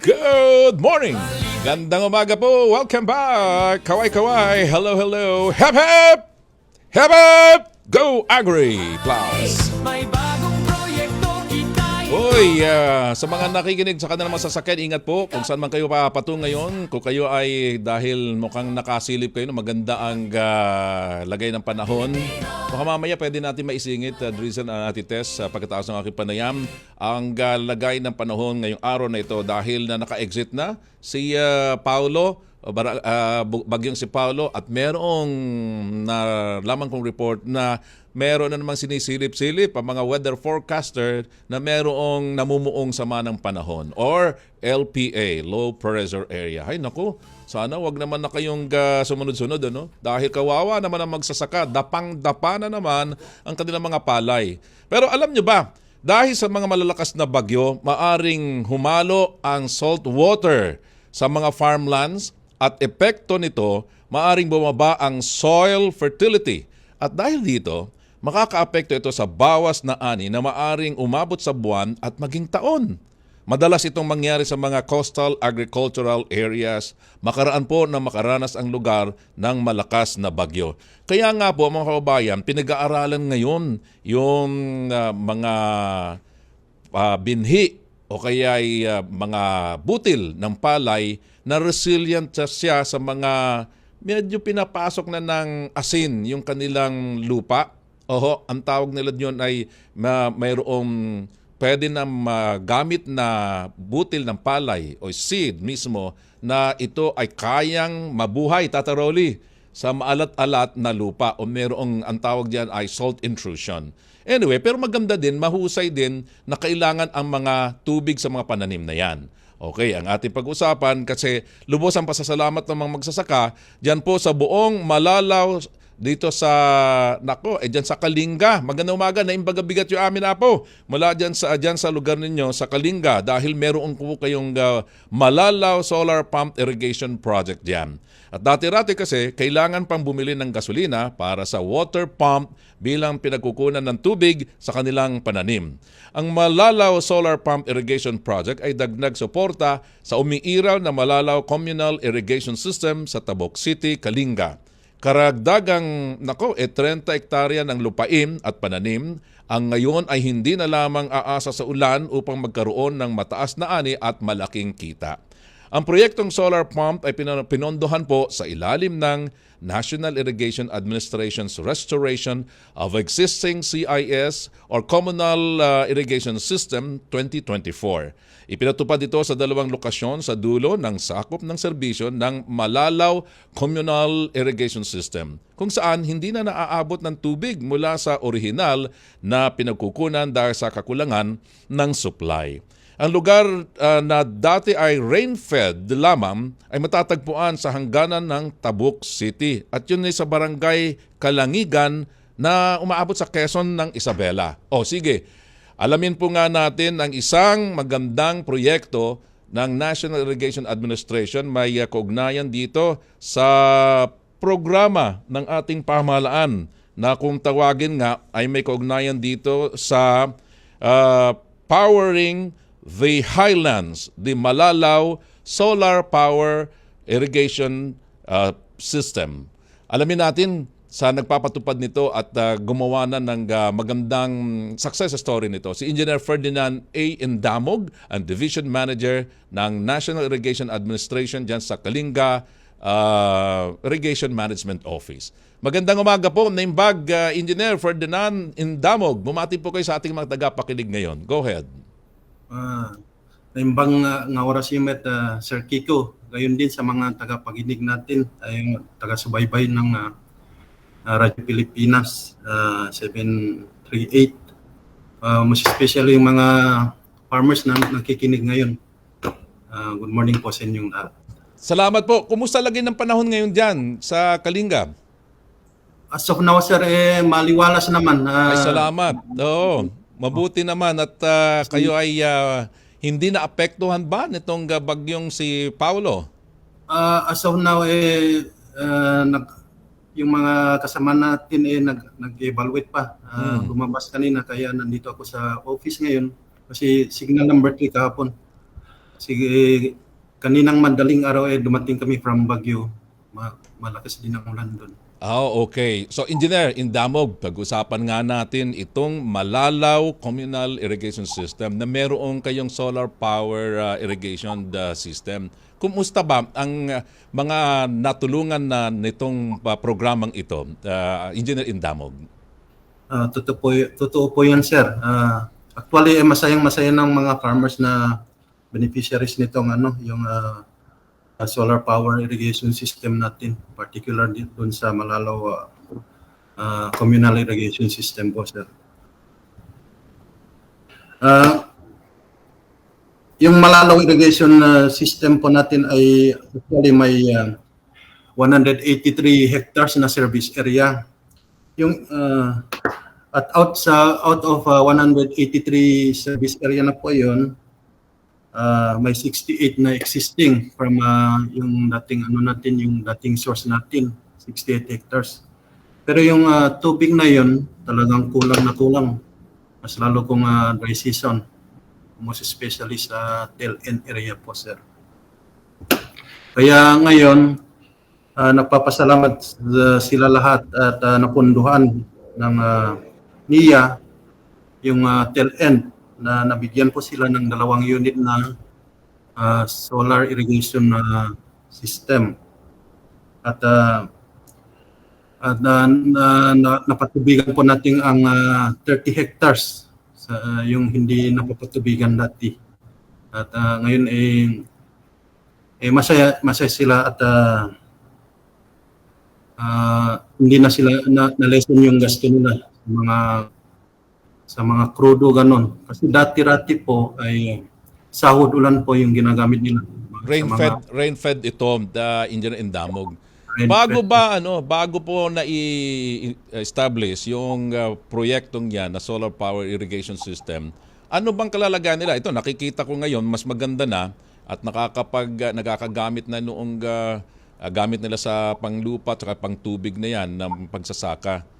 Good morning! Gandang umaga po! Welcome back! Kaway-kaway! Hello, hello! Hep, hep! Hep, hep! Go Agri Plus! Kita'y Uy, ah, sa mga nakikinig sa kanilang masasakyan, ingat po kung saan man kayo papatung ngayon. Kung kayo ay dahil mukhang nakasilip kayo, maganda ang ah, lagay ng panahon. Baka mamaya pwede natin maisingit, uh, Drizzle at Ate Tess, sa pagkatapos ng aking panayam, ang ah, lagay ng panahon ngayong araw na ito dahil na naka-exit na si Paulo o bara- ah, bu- bagyong si Paulo at merong na lamang kong report na meron na namang sinisilip-silip ang mga weather forecaster na merong namumuong sama ng panahon or LPA, Low Pressure Area. Ay naku, sana wag naman na kayong ah, sumunod-sunod ano? Dahil kawawa naman ang magsasaka, dapang-dapa na naman ang kanilang mga palay. Pero alam nyo ba, dahil sa mga malalakas na bagyo, maaring humalo ang salt water sa mga farmlands at epekto nito, maaring bumaba ang soil fertility. At dahil dito, makakaapekto ito sa bawas na ani na maaring umabot sa buwan at maging taon. Madalas itong mangyari sa mga coastal agricultural areas, makaraan po na makaranas ang lugar ng malakas na bagyo. Kaya nga po mga kababayan, pinag-aaralan ngayon yung ah, mga ah, binhi o kaya ay ah, mga butil ng palay na resilient siya- sa mga medyo pinapasok na ng asin yung kanilang lupa. Oho, ang tawag nila yun ay ma- mayroong pwede na magamit na butil ng palay o seed mismo na ito ay kayang mabuhay, Tata Rolly, sa maalat-alat na lupa o merong ang tawag diyan ay salt intrusion. Anyway, pero maganda din, mahusay din na kailangan ang mga tubig sa mga pananim na yan. Okay, ang ating pag-usapan kasi lubos ang pasasalamat ng mga magsasaka diyan po sa buong Malalaw dito sa nako eh diyan sa Kalinga. Magandang umaga na imbaga bigat yung amin na po. Mula diyan sa diyan sa lugar ninyo sa Kalinga dahil meron po kayong uh, Malalaw Solar Pump Irrigation Project diyan. At dati-rati kasi kailangan pang bumili ng gasolina para sa water pump bilang pinagkukunan ng tubig sa kanilang pananim. Ang Malalaw Solar Pump Irrigation Project ay dagdag suporta sa umiiral na Malalaw Communal Irrigation System sa Tabok City, Kalinga. Karagdagang nako, eh, 30 hektarya ng lupain at pananim ang ngayon ay hindi na lamang aasa sa ulan upang magkaroon ng mataas na ani at malaking kita. Ang proyektong solar pump ay pinon- pinondohan po sa ilalim ng National Irrigation Administration's Restoration of Existing CIS or Communal uh, Irrigation System 2024. Ipinatupad ito sa dalawang lokasyon sa dulo ng sakop ng serbisyo ng Malalaw Communal Irrigation System kung saan hindi na naaabot ng tubig mula sa orihinal na pinagkukunan dahil sa kakulangan ng supply. Ang lugar uh, na dati ay rain-fed lamang ay matatagpuan sa hangganan ng Tabuk City at yun ay sa barangay Kalangigan na umaabot sa Quezon ng Isabela. O sige, alamin po nga natin ang isang magandang proyekto ng National Irrigation Administration may uh, kaugnayan dito sa programa ng ating pamahalaan na kung tawagin nga ay may kaugnayan dito sa uh, powering the highlands, the Malalaw Solar Power Irrigation uh, System. Alamin natin sa nagpapatupad nito at uh, gumawa na ng uh, magandang success story nito. Si Engineer Ferdinand A. Indamog, ang Division Manager ng National Irrigation Administration dyan sa Kalinga uh, Irrigation Management Office. Magandang umaga po, Naimbag uh, Engineer Ferdinand Indamog. Bumati po kayo sa ating mga tagapakinig ngayon. Go ahead. Ah, naimbang nga, nga oras yung met, ah, Sir Kiko. Gayon din sa mga tagapaginig natin, ay taga-subaybay ng ah, Radyo Pilipinas ah, 738. Ah, mas especially yung mga farmers na nakikinig ngayon. Ah, good morning po sa inyong lahat. Salamat po. Kumusta lagi ng panahon ngayon dyan sa Kalinga? As of now, sir, eh, maliwalas naman. Ah, Ay, salamat. Oo. Mabuti naman at ah, kayo ay ah, hindi na apektuhan ba nitong ah, bagyong si Paulo? Ah, as of now, eh, ah, nag, yung mga kasama natin eh, nag, nag-evaluate pa. Ah, Lumabas kanina, kaya nandito ako sa office ngayon. Kasi signal number 3 kahapon. sige, kaninang madaling araw eh dumating kami from Baguio. Ma- malakas din ang ulan doon. Ah, okay. So, Engineer Indamog, pag-usapan nga natin itong Malalaw Communal Irrigation System na meron kayong solar power uh, irrigation uh, system. Kumusta ba ang uh, mga natulungan na nitong uh, programang ito, uh, Engineer Indamog? Ah, totoo po, totoo po yan, sir. Ah, actually, eh, masayang masaya ng mga farmers na beneficiaries nitong ano, yung ah, ah, solar power irrigation system natin, particular doon sa Malalaw ah, ah, communal irrigation system po, sir. Ah, yung Malalaw irrigation ah, system po natin ay actually may ah, 183 hectares na service area yung uh, at out sa out of uh, 183 service area na po yon uh, may 68 na existing from uh, yung dating ano natin yung dating source natin 68 hectares. Pero yung uh, tubig na yon talagang kulang na kulang. Mas lalo kung uh, dry season. Most especially sa tail end area po sir. Kaya ngayon Ah, nagpapasalamat uh, sila lahat at uh, napunduhan ng uh, NIA yung uh, tail end na nabigyan po sila ng dalawang unit na uh, solar irrigation uh, system. At uh, at uh, na, na, napatubigan po natin ang uh, 30 hectares sa uh, yung hindi napapatubigan dati. At uh, ngayon eh, eh masaya masaya sila at uh, ah, hindi na sila na, na-lessen yung gasto nila mga sa mga krudo ganon. Kasi dati-rati po ay sahod ulan po yung ginagamit nila. Rain-fed, rain-fed ito, the Engineer Indamog. rain-fed. Bago ba ano, bago po na i-establish yung uh, proyektong 'yan na solar power irrigation system, ano bang kalalagayan nila? Ito nakikita ko ngayon mas maganda na at nakakapag uh, nakakagamit na noong uh, uh, gamit nila sa panglupa at pangtubig na 'yan ng pagsasaka.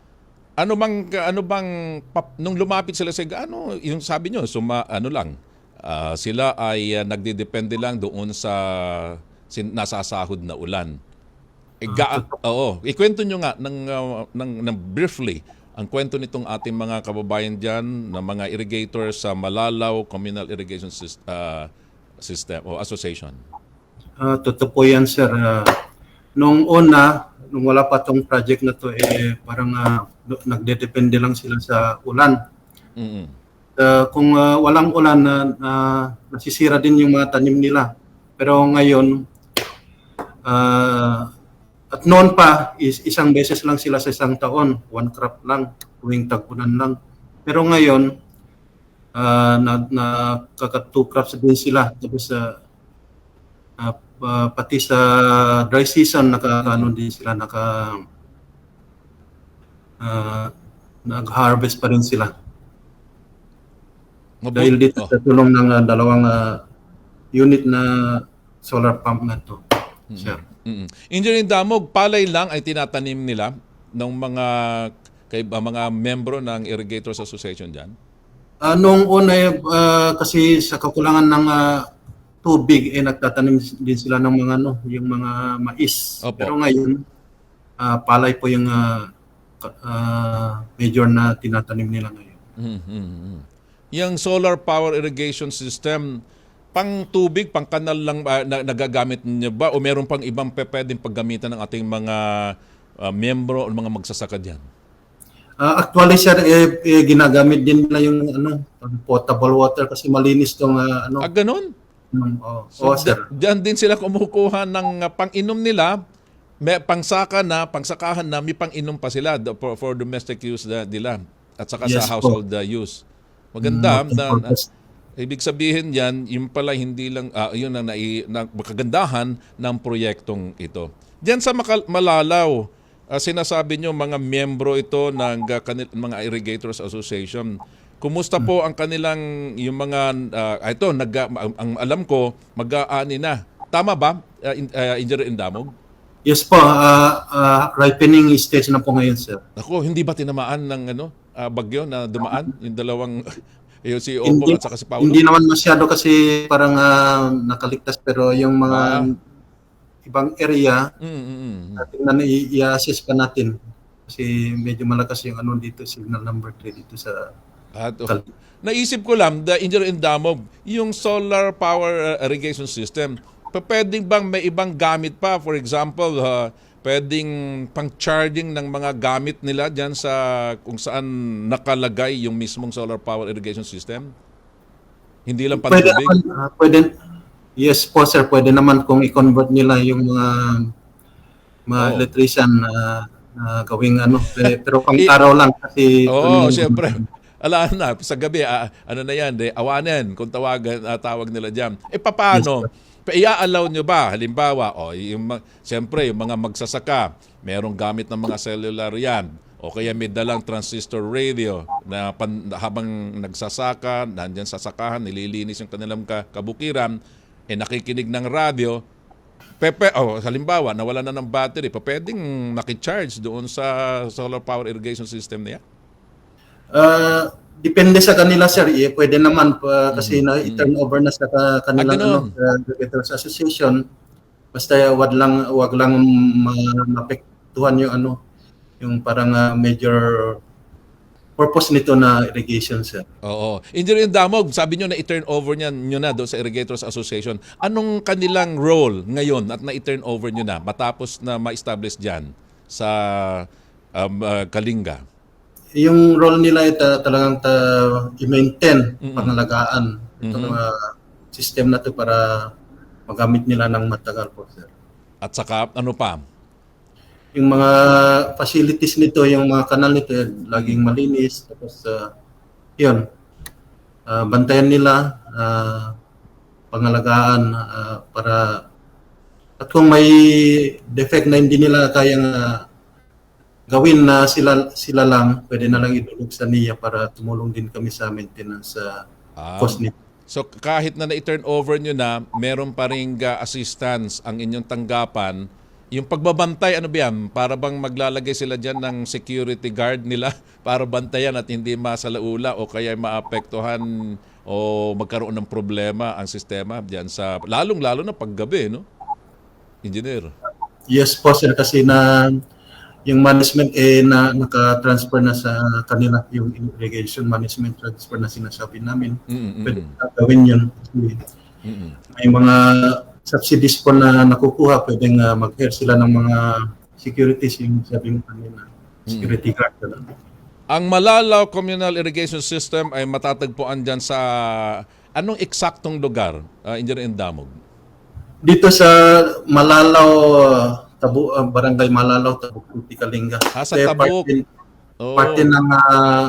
Ano bang ano bang pap- nung lumapit sila sa ano yung sabi nyo suma ano lang ah, sila ay uh, nagdedepende lang doon sa sin, nasasahod na ulan. Eh, ga- oo, ikwento nyo nga ng, uh, ng, ng briefly ang kwento nitong ating mga kababayan diyan na mga irrigators sa Malalaw Communal Irrigation Sys- ah, System o Association. Ah, totoo po yan, sir. Ah, nung una, nung wala pa tong project na to, eh, parang do- nagdedepende lang sila sa ulan. Mm-mm. Uh, kung uh, walang ulan na uh, nasisira din yung mga tanim nila. Pero ngayon uh, at noon pa is isang beses lang sila sa isang taon, one crop lang, tuwing tag-ulan lang. Pero ngayon uh, na, na kaka two crops din sila tapos uh, uh, uh, pati sa dry season nakakaano din sila naka uh, nag-harvest pa rin sila. Mabu- Dahil dito Oh. sa tulong ng ah, dalawang ah, unit na solar pump na to. Sir. Mm-mm. Engineering Damog, palay lang ay tinatanim nila ng mga kay ah, mga membro ng Irrigators Association diyan. Ah, noong una ah, kasi sa kakulangan ng ah, tubig eh nagtatanim din sila ng mga ano, yung mga mais. Opo. Pero ngayon ah, palay po yung ka- ah, major na tinatanim nila ngayon. Mhm. Yung solar power irrigation system, pang tubig, pang kanal lang ba, na, nagagamit niyo ba o meron pang ibang pwedeng paggamitan ng ating mga ah, miyembro o mga magsasaka diyan? Ah, actually sir eh, eh, ginagamit din nila yung ano potable water kasi malinis tong ah, ano Ah, ganun? Um, oh, So, oh, sir. di- diyan din sila kumukuha ng uh, pang-inom nila, may pangsaka na, pangsakahan na, may pang-inom pa sila for, for domestic use na, nila at saka Yes sa po. household uh, use. Maganda. Mm, na, na- purpose. ibig sabihin yan, yung pala hindi lang, ah, yun ang nai, na, kagandahan ng proyektong ito. Diyan sa Makal- Malalaw, ah, sinasabi nyo mga miyembro ito ng ah, kanil- mga Irrigators Association. Kumusta po ang kanilang yung mga ah, ito nag ang, ang alam ko mag-aani na. Tama ba? Uh, in, ah, Engineer Indamog? Yes po, ah, ah, ripening stage na po ngayon, sir. Ako, hindi ba tinamaan ng ano, ah, bagyo na dumaan yung dalawang Yung si Hindi- Opong at saka si Paulo. Hindi naman masyado kasi parang ah, nakaligtas pero yung mga Ah. ibang area, Mm, mm, mm. i- i-assess pa natin. Kasi medyo malakas yung ano dito, signal number 3 dito sa At, oh, Kal- naisip ko lang, the Engineer Indamog, yung solar power uh, irrigation system, pwedeng bang may ibang gamit pa? For example, uh, pwedeng pang-charging ng mga gamit nila dyan sa kung saan nakalagay yung mismong solar power irrigation system? Hindi lang Pwede pantubig? naman, ah, pwede, yes po sir, pwede naman kung i-convert nila yung mga mga Oo. electrician na na gawing ano, eh, pero pang araw lang kasi Oo, um, siyempre. Ala na, sa gabi, ah, ano na yan, de, awanan, kung tawagan, ah, tawag nila dyan. E paano? Pa i-allow nyo ba? Halimbawa, oh, yung, siyempre, yung mga magsasaka, merong gamit ng mga cellular yan. O kaya may dalang transistor radio na pan, habang nagsasaka, nandyan sa sakahan, nililinis yung kanilang ka- kabukiran, eh nakikinig ng radio, Pepe, oh, halimbawa, nawala na ng battery, pa pwedeng makicharge doon sa solar power irrigation system niya? Ah, depende sa kanila sir, eh, pwede naman pa kasi na i-turn over na sa ka- kanilang Mm-hmm. Ah, ano, sa Educators Association. Basta wag lang wag lang ma- maapektuhan yung ano, yung parang ah, major purpose nito na irrigation sir. Oo. Engineer Damog, sabi nyo na i-turn over niya, nyo na doon sa Irrigators Association. Anong kanilang role ngayon at na-turn over nyo na matapos na ma-establish dyan sa um, uh, Kalinga? Yung role nila ay ta- talagang ta, i-maintain, Mm-mm. pangalagaan itong Mhm. ah, system na to para magamit nila ng matagal po sir. At saka, ano pa? yung mga facilities nito, yung mga kanal nito, eh, laging malinis. Tapos, uh, yun, ah, bantayan nila, ah, pangalagaan ah, para at kung may defect na hindi nila kayang ah, gawin na sila sila lang, pwede na lang idulog sa NIA para tumulong din kami sa maintenance sa Ah, cost nito. so kahit na na-turn over nyo na, meron pa rin uh, assistance ang inyong tanggapan. Yung pagbabantay, ano ba yan? Para bang maglalagay sila dyan ng security guard nila para bantayan at hindi masalaula o kaya maapektuhan o magkaroon ng problema ang sistema dyan sa, lalong-lalo na paggabi, no? Engineer. Yes po sir, kasi na yung management eh na naka-transfer na sa kanila yung irrigation management transfer na sinasabi namin. Mm-mm, Pwede na gawin yun. Mm-mm. May mga subsidies po na nakukuha, pwedeng uh, mag-hire sila ng mga securities yung sabi mo kanina. Security guard. Ganun. Ang Malalaw Communal Irrigation System ay matatagpuan dyan sa anong eksaktong lugar, uh, Engineer Indamog? Dito sa Malalaw, uh, Tabu, uh, Barangay Malalaw, Tabuk, Kalinga. Ah, sa Kaya Tabuk. Parte, Oh. parte ng uh,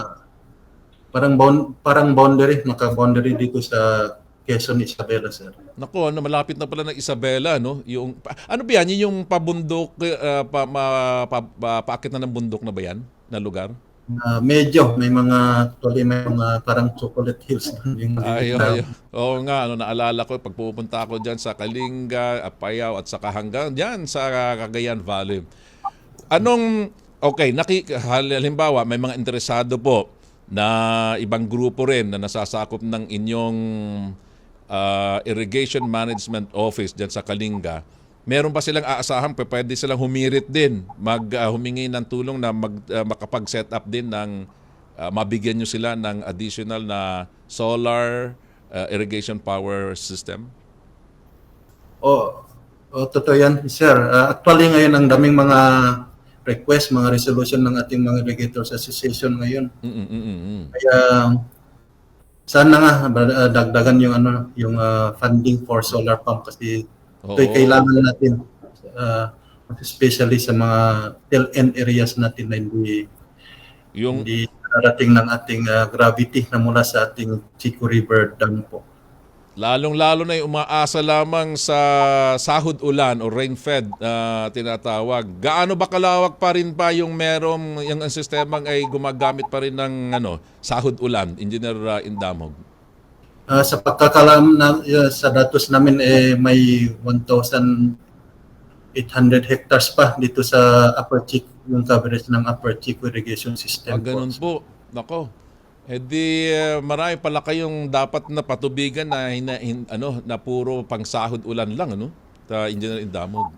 parang, bound, parang boundary, naka-boundary dito sa Quezon, Isabela, sir. Nako, ano, malapit na pala ng Isabela, no? Yung, ano ba yan? Yun Yung pabundok, uh, pa, ma, pa, pa- paakit na ng bundok na ba yan? Na lugar? Uh, medyo, may mga, actually, may mga parang chocolate hills. yung, Ay, ay, Oo nga, ano, naalala ko, pag pupunta ako dyan sa Kalinga, Apayao, at saka hanggang dyan sa Cagayan Valley. Anong, okay, naki, halimbawa, may mga interesado po na ibang grupo rin na nasasakop ng inyong ah, Irrigation Management Office dyan sa Kalinga. Meron ba silang aasahan, pa pwede silang humirit din, mag ah, humingi ng tulong na mag, ah, makapag-set up din ng ah, mabigyan nyo sila ng additional na solar ah, irrigation power system? Oh, oh totoo yan, sir. Uh, actually ngayon ang daming mga request, mga resolution ng ating mga irrigators association ngayon. Mm, mm. Kaya sana nga uh, dagdagan yung ano yung uh, funding for solar pump kasi ito'y Oo. kailangan natin uh, especially sa mga end areas natin na hindi Yung hindi narating ng ating uh, gravity na mula sa ating Chico River Dam po. Lalong-lalo na yung umaasa lamang sa sahod ulan o rain-fed na tinatawag. Gaano ba kalawak pa rin pa yung merong yung ang sistemang ay gumagamit pa rin ng ano, sahod ulan, Engineer uh, Indamog? Ah, sa pagkakalam na uh, sa datos namin eh may 1,800 hectares pa dito sa Upper Chico, yung coverage ng Upper Chico irrigation system. Ah, ganun po. Nako. Eh di eh, marami pala kayong dapat na patubigan na hina, hin- ano na puro pangsahod ulan lang ano? Ta Engineer Indamog.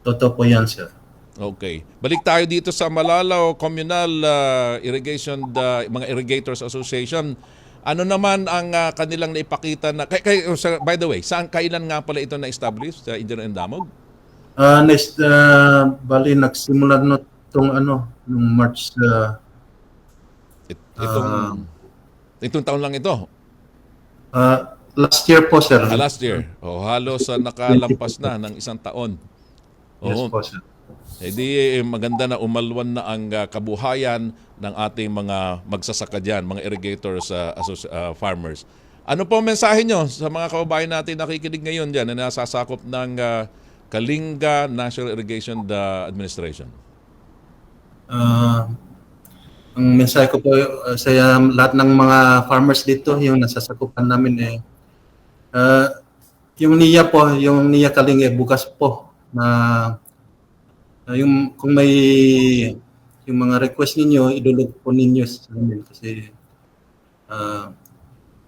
Totoo po yan, sir. Okay. Balik tayo dito sa Malalao Communal ah, Irrigation the mga Irrigators Association. Ano naman ang ah, kanilang naipakita na kay, kay- oh, sa- by the way, saan kailan nga pala ito na-establish sa Engineer Indamog? Ah, next, ah, bali, nagsimula na itong ano, nung March ah, It, itong Ah. itong taon lang ito. ah, last year po, sir. Ah, last year. Oh, halos sa nakalampas na ng isang taon. Yes Oo. po, sir. Eh di maganda na umalwan na ang ah, kabuhayan ng ating mga magsasaka dyan, mga irrigators, asoci- ah, farmers. Ano po mensahe nyo sa mga kababayan natin nakikinig ngayon dyan na nasasakop ng ah, Kalinga National Irrigation Administration? Ah, ang mensahe ko po uh, sa lahat ng mga farmers dito, yung nasasakupan namin eh, ah, yung niya po, yung niya kalinga bukas po na ah, yung kung may yung mga request ninyo, idulog po ninyo sa amin kasi ah,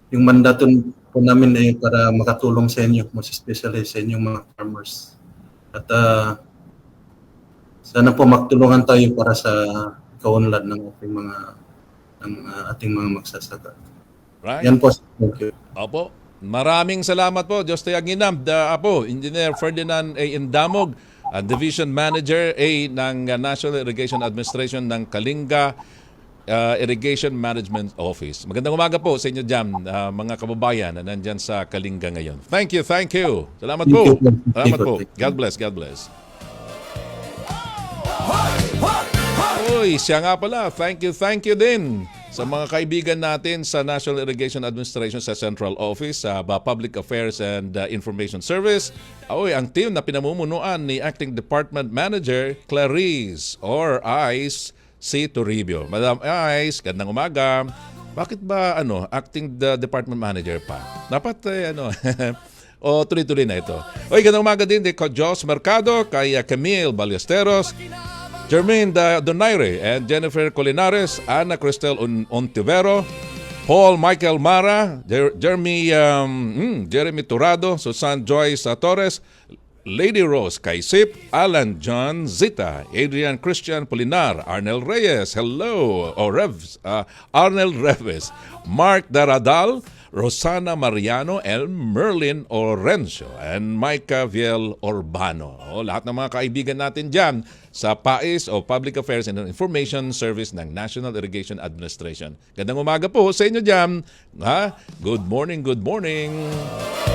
yung mandato po namin ay para makatulong sa inyo, most especially sa inyong mga farmers. At ah, sana po magtulungan tayo para sa kaunlad ng ating mga ng uh, ating mga magsasaka. Right? Yan po. Thank you. Opo. Maraming salamat po, Diyos tayo ginam. Apo, Engineer Ferdinand A. Indamog, ah, Division Manager A ng ah, National Irrigation Administration ng Kalinga ah, Irrigation Management Office. Magandang umaga po sa inyo dyan, ah, mga kababayan na nandyan sa Kalinga ngayon. Thank you, thank you. Salamat po. Salamat po. God bless, God bless. Uy, siya nga pala. Thank you, thank you din sa mga kaibigan natin sa National Irrigation Administration sa Central Office, sa uh, Public Affairs and uh, Information Service. Uy, ang team na pinamumunuan ni Acting Department Manager Clarice or Ice C. Toribio. Madam Ice, gandang umaga. Bakit ba ano, acting the department manager pa? Dapat eh, ano, o tuloy-tuloy na ito. Uy, gandang umaga din kay Jos Mercado, kay uh, Camille Ballesteros, Jermaine Donaire and Jennifer Colinares, Ana Cristel Ontivero, Paul Michael Mara, Jer- Jeremy, um, hmm, Jeremy Turado, Susan Joyce Torres, Lady Rose Kaisip, Alan John Zita, Adrian Christian Polinar, Arnel Reyes, hello, o Revs, uh, Arnel Reves, Mark Daradal, Rosana Mariano, El Merlin Orencio, and Micah Viel Urbano. O, lahat ng mga kaibigan natin dyan sa PAIS o Public Affairs and Information Service ng National Irrigation Administration. Gandang umaga po sa inyo dyan. Ha? Good morning, good morning.